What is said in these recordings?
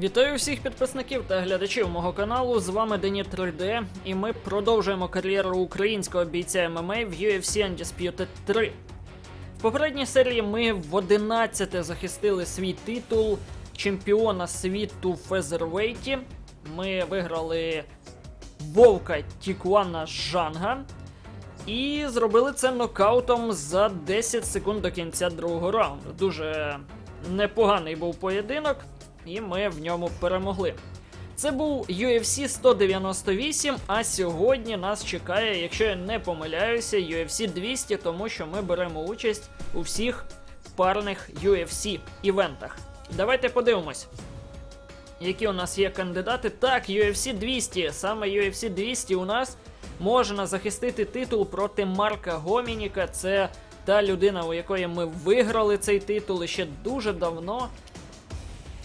Вітаю всіх підписників та глядачів мого каналу. З вами Дені 3D, і ми продовжуємо кар'єру українського бійця ММА в UFC Undisputed 3. В попередній серії ми в 11 захистили свій титул чемпіона світу в фезервейті. Ми виграли Вовка Тікуана Жанга. І зробили це нокаутом за 10 секунд до кінця другого раунду. Дуже непоганий був поєдинок, і ми в ньому перемогли. Це був UFC 198, а сьогодні нас чекає, якщо я не помиляюся, UFC 200, тому що ми беремо участь у всіх парних UFC івентах. Давайте подивимось. Які у нас є кандидати? Так, UFC 200. Саме UFC 200 у нас можна захистити титул проти Марка Гомініка. Це та людина, у якої ми виграли цей титул ще дуже давно.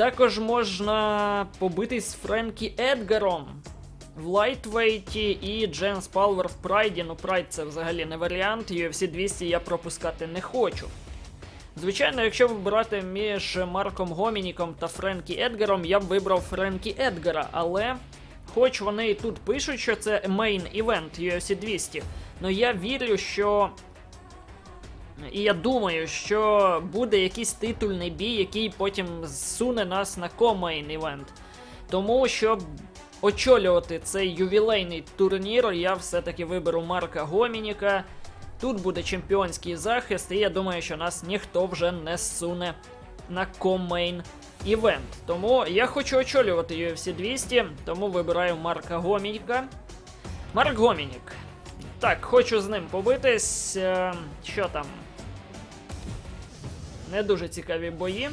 Також можна побитись з Френкі Едгаром в лайтвейті і Дженс Палвер в Прайді. Ну, Прайд це взагалі не варіант. UFC 200 я пропускати не хочу. Звичайно, якщо вибирати між Марком Гомініком та Френкі Едгаром, я б вибрав Френкі Едгара, але хоч вони і тут пишуть, що це мейн івент UFC 200, але я вірю, що. І я думаю, що буде якийсь титульний бій, який потім зсуне нас на комейн івент. Тому щоб очолювати цей ювілейний турнір, я все-таки виберу Марка Гомініка. Тут буде чемпіонський захист, і я думаю, що нас ніхто вже не зсуне на комейн івент. Тому я хочу очолювати UFC 200, тому вибираю Марка Гомініка. Марк Гомінік. Так, хочу з ним побитись. Е, Що там? Не дуже цікаві бої.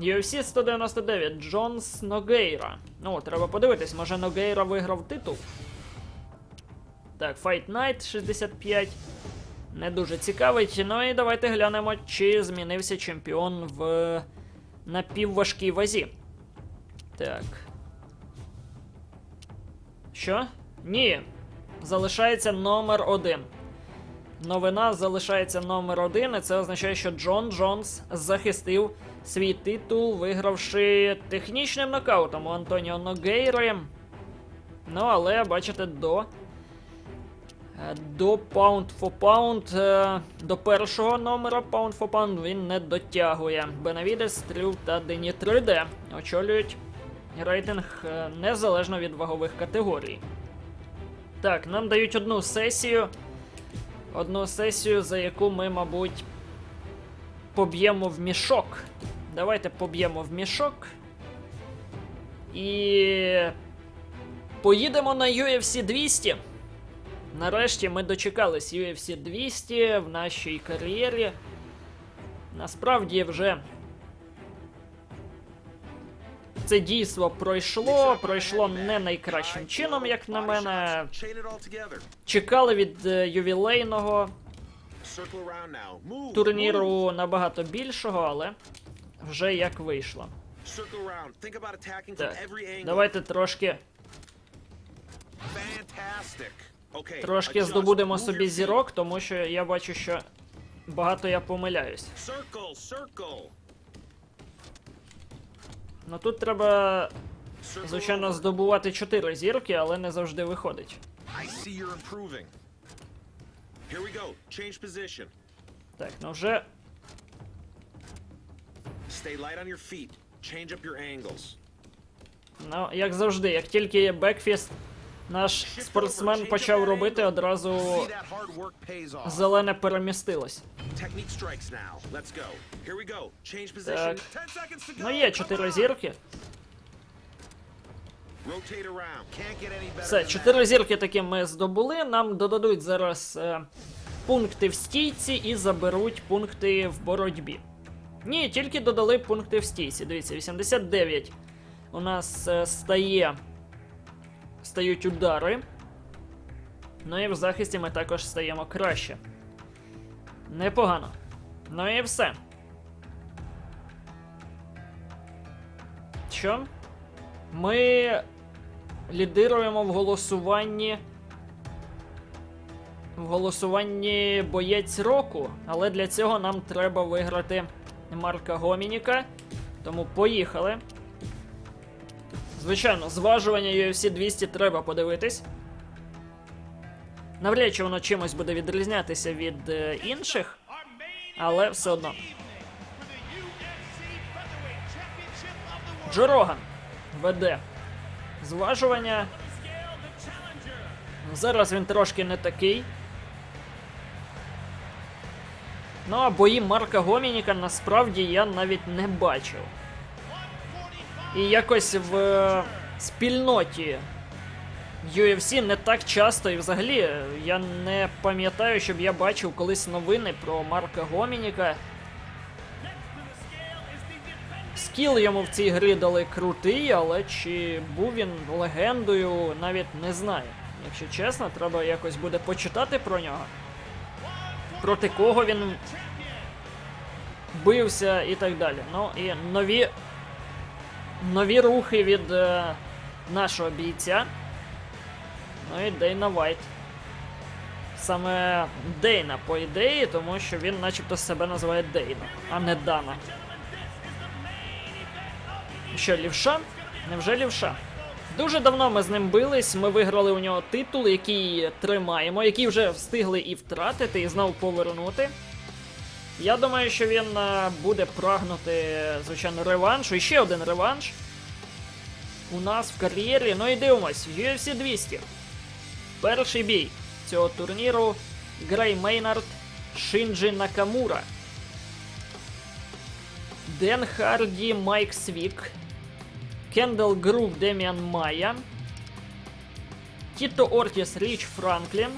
UFC 199 Джонс Ногейра. Ну, треба подивитись, може Ногейра виграв титул. Так, Fight Night 65. Не дуже цікавить. Ну і давайте глянемо, чи змінився чемпіон в напівважкій вазі. Так. Що? Ні. Залишається номер один. Новина залишається номер один, і це означає, що Джон Джонс захистив свій титул, вигравши технічним нокаутом у Антоніо Ногейри. Ну, але бачите, до. е, До Pound for Pound, е, до першого номера Pound for Pound він не дотягує. Бенавідес, Стріл та Дені 3D очолюють рейтинг е, незалежно від вагових категорій. Так, нам дають одну сесію. Одну сесію, за яку ми, мабуть, поб'ємо в мішок. Давайте поб'ємо в мішок. І. Поїдемо на UFC 200. Нарешті ми дочекались UFC 200 в нашій кар'єрі. Насправді вже. Це дійство пройшло, пройшло не найкращим чином, як на мене. Чекали від е, ювілейного турніру набагато більшого, але вже як вийшло. Так, давайте трошки, трошки здобудемо собі зірок, тому що я бачу, що багато я помиляюсь. Ну тут треба, звичайно, здобувати 4 зірки, але не завжди виходить. Так, ну вже Stay light on your feet. Change up your angles. Ну, як завжди, як тільки є бекфіст, наш спортсмен почав робити, одразу зелене перемістилось. Так. 10 seconds to go. Ну є 4 зірки. Все, 4 зірки таки ми здобули. Нам додадуть зараз е, пункти в стійці і заберуть пункти в боротьбі. Ні, тільки додали пункти в стійці. Дивіться, 89 у нас е, стає. Стають удари. Ну і в захисті ми також стаємо краще. Непогано. Ну і все. Що? Ми лідируємо в голосуванні. В голосуванні боєць року, але для цього нам треба виграти Марка Гомініка. Тому поїхали. Звичайно, зважування UFC 200 треба подивитись. Навряд чи воно чимось буде відрізнятися від е, інших, але все одно. Джо Роган веде зважування. Зараз він трошки не такий. Ну а бої Марка Гомініка насправді я навіть не бачив. І якось в е, спільноті UFC не так часто, і взагалі е, я не пам'ятаю, щоб я бачив колись новини про Марка Гомініка. Скіл йому в цій грі дали крутий, але чи був він легендою, навіть не знаю. Якщо чесно, треба якось буде почитати про нього. Проти кого він бився і так далі. Ну і нові, нові рухи від е, нашого бійця. Ну і Дейна Вайт. Саме Дейна, по ідеї, тому що він начебто себе називає Дейна, а не Дана. Що, лівша? Невже лівша? Дуже давно ми з ним бились, ми виграли у нього титул, який тримаємо, який вже встигли і втратити, і знову повернути. Я думаю, що він е, буде прагнути, звичайно, реваншу. І ще один реванш. У нас в кар'єрі. Ну і дивимось, UFC 200. Перший бій цього турніру Грей Мейнард Шинджі Накамура. Ден Харді Майк Свік. Кендел Грув Деміан Майя. Тіто Ортіс Річ Франклін.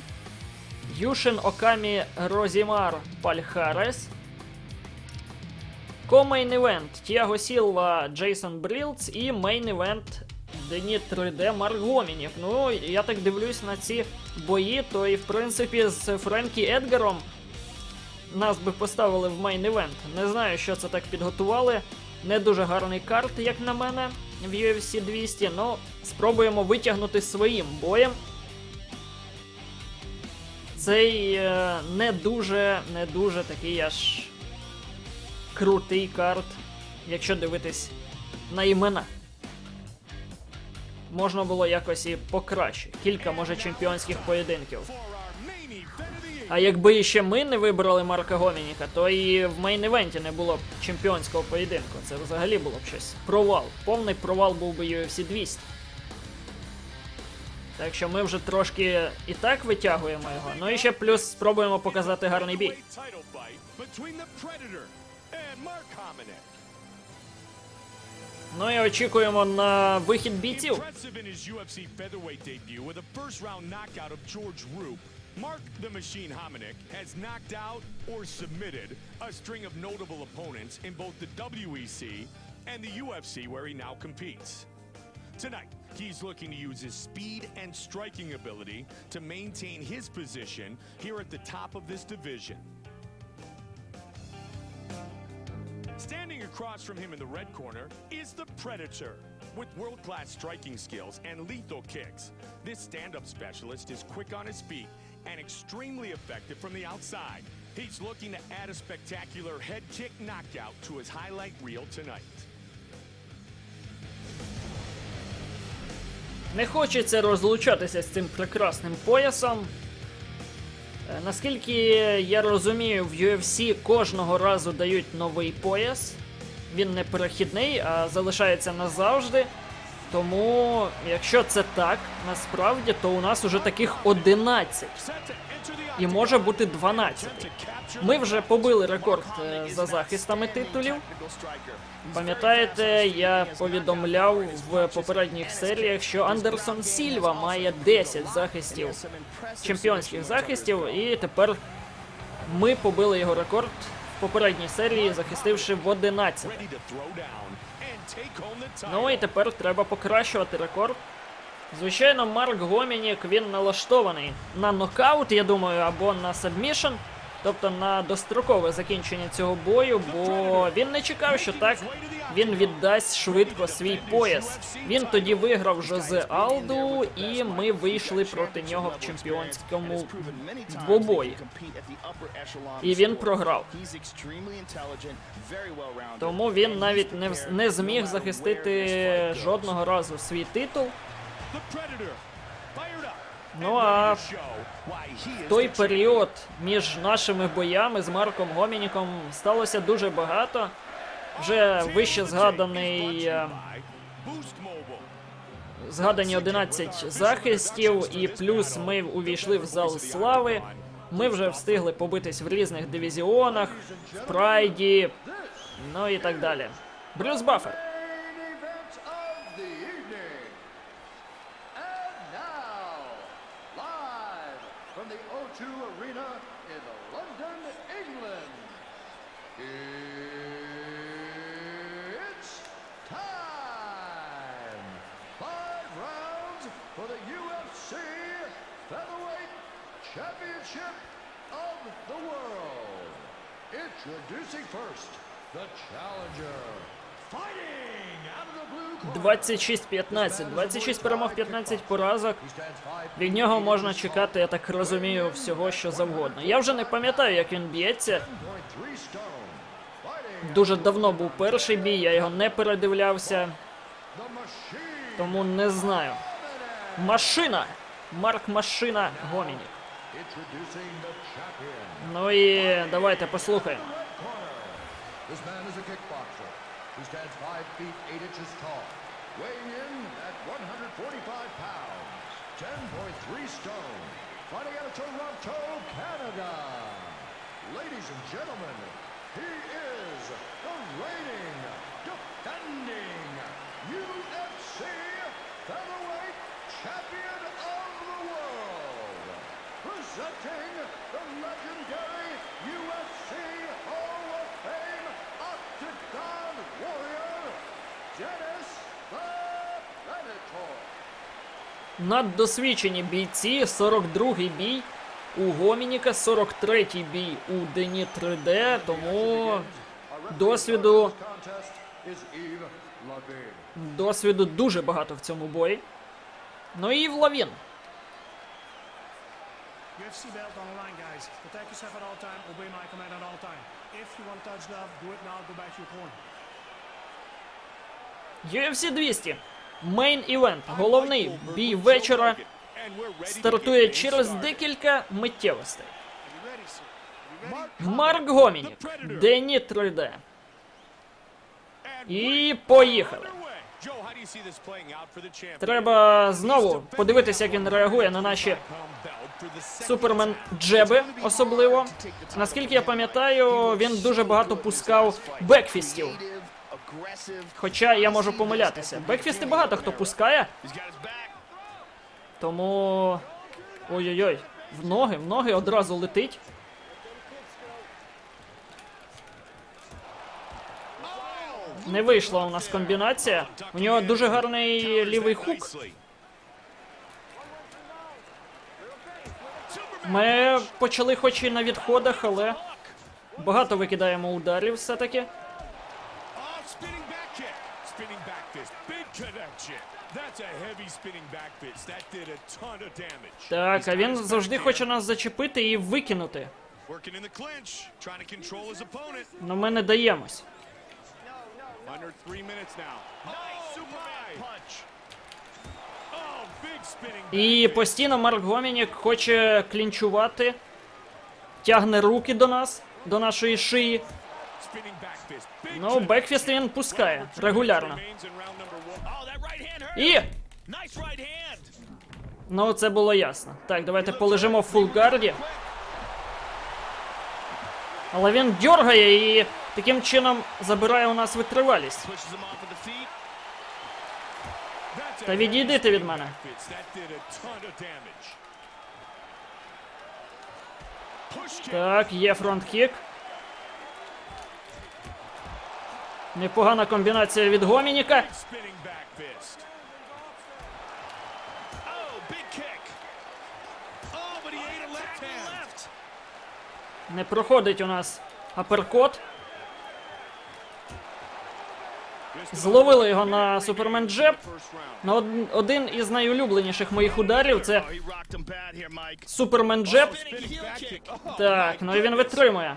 Юшин Окамі Розімар Пальхарес. Комейн івент Тіаго Сілва Джейсон Брілц і мейн івент Дені 3D Марк Ну, я так дивлюсь на ці бої, то і в принципі з Френкі Едгаром нас би поставили в мейн івент. Не знаю, що це так підготували. Не дуже гарний карт, як на мене, в UFC 200, ну спробуємо витягнути своїм боєм. Цей е, не дуже, не дуже такий аж крутий карт, якщо дивитись на імена. Можна було якось і покраще. Кілька, може, чемпіонських поєдинків. А якби ще ми не вибрали Марка Гомініка, то і в мейн-івенті не було б чемпіонського поєдинку. Це взагалі було б щось. Провал. Повний провал був би UFC 200. Так що ми вже трошки і так витягуємо його. Ну і ще плюс спробуємо показати гарний бій. Ну і очікуємо на вихід бійців. Mark the Machine Hominick has knocked out or submitted a string of notable opponents in both the WEC and the UFC where he now competes. Tonight, he's looking to use his speed and striking ability to maintain his position here at the top of this division. Standing across from him in the red corner is the Predator. With world class striking skills and lethal kicks, this stand up specialist is quick on his feet and extremely effective from the outside. He's looking to add a spectacular head kick knockout to his highlight reel tonight. Не хочеться розлучатися з цим прекрасним поясом. Е, Наскільки я розумію, в UFC кожного разу дають новий пояс. Він не перехідний, а залишається назавжди. Тому, якщо це так, насправді, то у нас уже таких 11. І може бути 12. to Ми вже побили рекорд е, за захистами титулів. Пам'ятаєте, я повідомляв в попередніх серіях, що Андерсон Сільва має 10 захистів, чемпіонських захистів, і тепер ми побили його рекорд в попередній серії, захистивши в 11. ready to throw down and take home the title. Ну і тепер треба покращувати рекорд. Звичайно, Марк Гомінік він налаштований на нокаут, я думаю, або на сабмішн. Тобто на дострокове закінчення цього бою, бо він не чекав, що так він віддасть швидко свій пояс. Він тоді виграв Жозе Алду, і ми вийшли проти нього в чемпіонському двобої. І він програв. Тому він навіть не, не зміг захистити жодного разу свій титул. Ну а is той період між нашими боями з Марком Гомініком сталося дуже багато. Вже вище згаданий е, Mobile. згадані 11 захистів, і плюс ми увійшли в зал слави. Ми вже встигли побитись в різних дивізіонах, в прайді, ну і так далі. Брюс Баффер. main event of the evening. And now, live from the O2 Arena in London, England, it's time. Five rounds for the UFC Featherweight Championship of the World. Introducing first, the challenger. Fighting out of the blue corner. 26-15. 26 перемог, 15 поразок. Від нього можна чекати, я так розумію, всього що завгодно. Я вже не пам'ятаю, як він б'ється. 1.3 stone. Fighting Дуже давно був перший бій, я його не передивлявся, тому не знаю. Машина! Марк Машина Гомінік. Ну і давайте послухаємо. He stands 5 feet 8 inches tall, weighing in at 145 pounds, 10.3 stone, fighting out of Toronto, Canada. Ladies and gentlemen, he is the reigning, defending UFC featherweight champion of the world. Presenting the legendary UFC Hall Наддосвідчені бійці, 42-й бій у Гомініка, 43-й бій у Дені 3D, тому досвіду, дуже багато в цьому бої. Ну і Влавін. UFC belt on the line, guys. Protect yourself at all time. Obey my command at all time. If you want to touch glove, do it now. Go back to your corner. UFC 200. Мейн івент. Головний бій вечора стартує через декілька миттєвостей. Марк Гомінік, Дені 3D. І поїхали. Треба знову подивитися, як він реагує на наші супермен джеби, особливо. Наскільки я пам'ятаю, він дуже багато пускав бекфістів. Хоча я можу помилятися. Бекфісти багато хто пускає, тому. Ой-ой-ой, в ноги, в ноги одразу летить. Не вийшла у нас комбінація. У нього дуже гарний лівий хук. Ми почали хоч і на відходах, але багато викидаємо ударів все-таки. Spinning back kick. Spinning back fist. Big connection. That's a heavy spinning back fist. That did a ton of damage. Так, а він завжди хоче нас зачепити і викинути. Working in the clinch. Trying to control his opponent. Но ми не даємось. Under three minutes now. Nice Superman punch. Oh, І постійно Марк Гомінік хоче клінчувати, тягне руки до нас, до нашої шиї. Ну, бекфіст він пускає регулярно. Oh. І. Ну, це було ясно. Так, давайте полежимо в фулгарді. Але він дьоргає і таким чином забирає у нас витривалість. Та heavy відійди ти від мене. Так, є фронт-кік. Непогана комбінація від Гомініка. Не проходить у нас аперкот. Зловили його на супермен джеб. На од- один із найулюбленіших моїх ударів це супермен джеб. Так, ну і він витримує.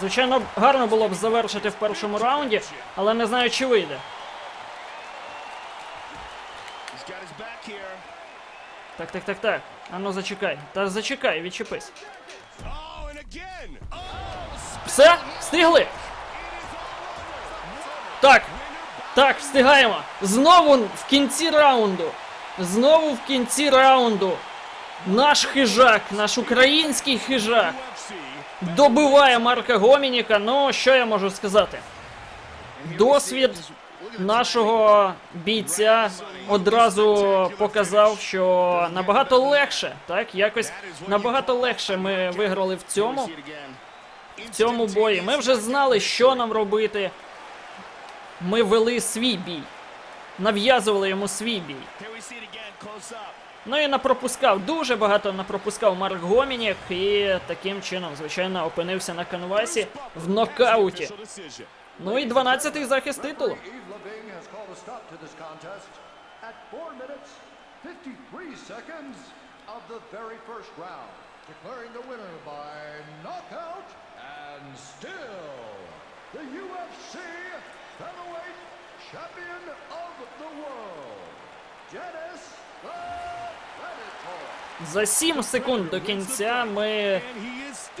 Звичайно, гарно було б завершити в першому раунді, але не знаю, чи вийде. Так, так, так, так. А ну зачекай. Та зачекай, відчепись. Все? Встигли? Так. Так, встигаємо. Знову в кінці раунду. Знову в кінці раунду. Наш хижак, наш український хижак. Добиває Марка Гомініка. Ну, що я можу сказати? Досвід нашого бійця одразу показав, що набагато легше, так, якось набагато легше ми виграли в цьому, в цьому бої. Ми вже знали, що нам робити. Ми вели свій бій. Нав'язували йому свій бій. Ну і напропускав, дуже багато напропускав Марк Гомінік і таким чином, звичайно, опинився на канвасі в нокауті. Ну і 12-й захист титулу. Yves Lavigne has called a stop to this contest at 4 minutes 53 seconds of the very first round, declaring the winner by knockout and still the UFC featherweight champion of the world, Dennis. За 7 секунд до кінця ми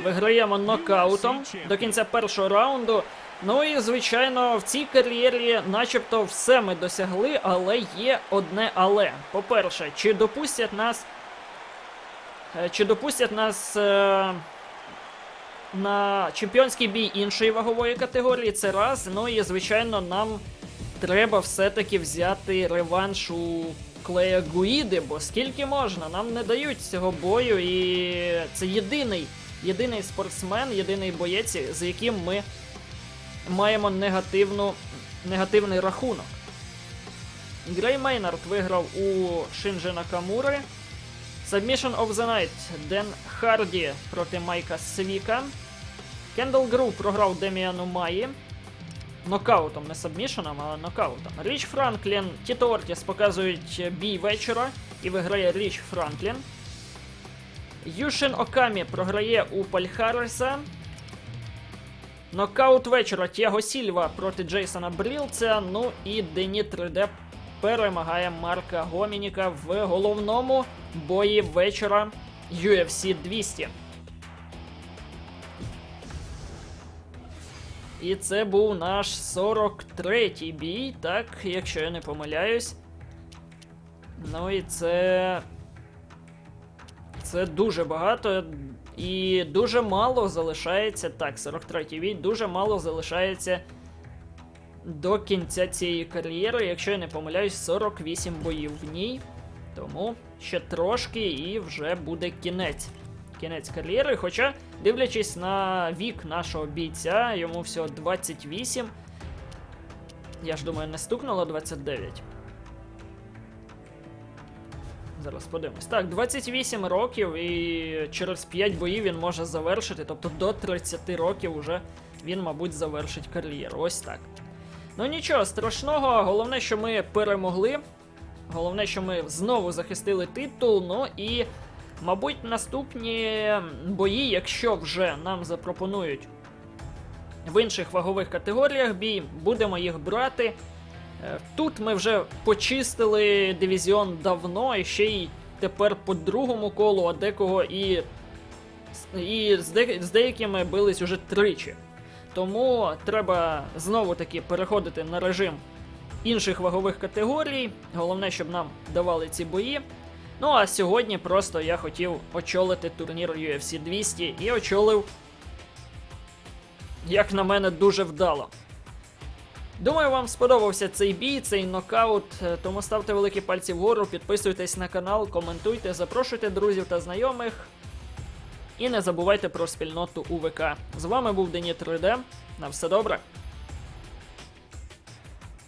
виграємо нокаутом до кінця першого раунду. Ну і звичайно, в цій кар'єрі, начебто, все ми досягли, але є одне але. По-перше, чи допустять нас. е, Чи допустять нас е, на чемпіонський бій іншої вагової категорії? Це раз. Ну і звичайно, нам треба все-таки взяти реванш у Клея Гуїди, бо скільки можна, нам не дають цього бою, і це єдиний, єдиний спортсмен, єдиний боєць, з яким ми маємо негативну, негативний рахунок. Грей Мейнард виграв у Шинджи Накамури. Submission of the Night Ден Харді проти Майка Свіка. Кендал Гру програв Деміану Маї. Нокаутом, не сабмішеном, а нокаутом. Річ Франклін, Тіто Ортіс показують бій вечора і виграє Річ Франклін. Юшин Окамі програє у Пальхареса. Нокаут вечора Тіаго Сільва проти Джейсона Брілця. Ну і Дені 3D перемагає Марка Гомініка в головному бої вечора UFC 200. І це був наш 43-й бій, так, якщо я не помиляюсь. Ну і це. Це дуже багато. І дуже мало залишається. Так, 43-й бій, дуже мало залишається до кінця цієї кар'єри. Якщо я не помиляюсь, 48 боїв в ній. Тому ще трошки і вже буде кінець. Кінець кар'єри. Хоча, дивлячись на вік нашого бійця, йому всього 28. Я ж думаю, не стукнуло 29. Зараз подивимось. Так, 28 років, і через 5 боїв він може завершити. Тобто до 30 років уже він, мабуть, завершить кар'єру. Ось так. Ну нічого страшного, головне, що ми перемогли. Головне, що ми знову захистили титул. Ну і, мабуть, наступні бої, якщо вже нам запропонують в інших вагових категоріях бій, будемо їх брати. Е, Тут ми вже почистили дивізіон давно, і ще й тепер по другому колу, а декого і, і з, де, з деякими бились уже тричі. Тому треба знову таки переходити на режим інших вагових категорій. Головне, щоб нам давали ці бої. Ну а сьогодні просто я хотів очолити турнір UFC 200 і очолив, як на мене, дуже вдало. Думаю, вам сподобався цей бій, цей нокаут. е, Тому ставте великі пальці вгору, підписуйтесь на канал, коментуйте, запрошуйте друзів та знайомих. І не забувайте про спільноту УВК. З вами був Дені 3D. На все добре.